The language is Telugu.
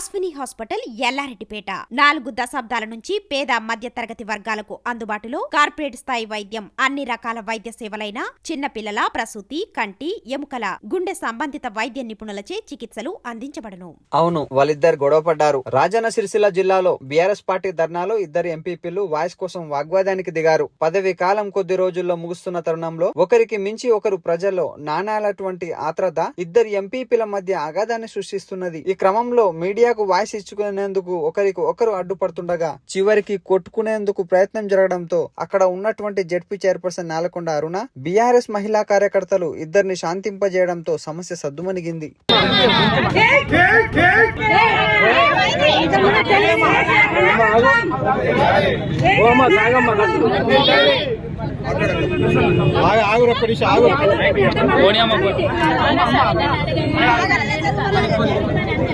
అశ్విని హాస్పిటల్ ఎల్లారెడ్డిపేట. నాలుగు దశాబ్దాల నుంచి పేద మధ్యతరగతి వర్గాలకు అందుబాటులో కార్పొరేట్ స్థాయి వైద్యం అన్ని రకాల వైద్య సేవలైన చిన్నపిల్లల ప్రసూతి కంటి ఎముకల గుండె సంబంధిత వైద్య నిపుణులచే చికిత్సలు అందించబడను. అవును వాళ్ళిద్దరు గొడవ పడ్డారు. రాజన్న సిరిసిల్ల జిల్లాలో బీఆర్ఎస్ పార్టీ ధర్నాలో ఇద్దరు ఎంపీపీలు వాయిస్ కోసం వాగ్వాదానికి దిగారు. పదవి కాలం కొద్ది రోజుల్లో ముగుస్తున్న తరుణంలో ఒకరికి మించి ఒకరు ప్రజల్లో నాణాలటువంటి ఆత్రత ఇద్దరు ఎంపీపీల మధ్య అగాధాన్ని సృష్టిస్తున్నది. ఈ క్రమంలో మీడియా మీడియాకు వాయిస్ ఇచ్చుకునేందుకు ఒకరికి ఒకరు అడ్డుపడుతుండగా చివరికి కొట్టుకునేందుకు ప్రయత్నం జరగడంతో అక్కడ ఉన్నటువంటి ZP chairperson Nelakonda Aruna BRS మహిళా కార్యకర్తలు ఇద్దరిని శాంతింపజేయడంతో సమస్య సద్దుమణిగింది. ఆగు ఆగు ఒక్క నిమిషం ఆగు ఆగు.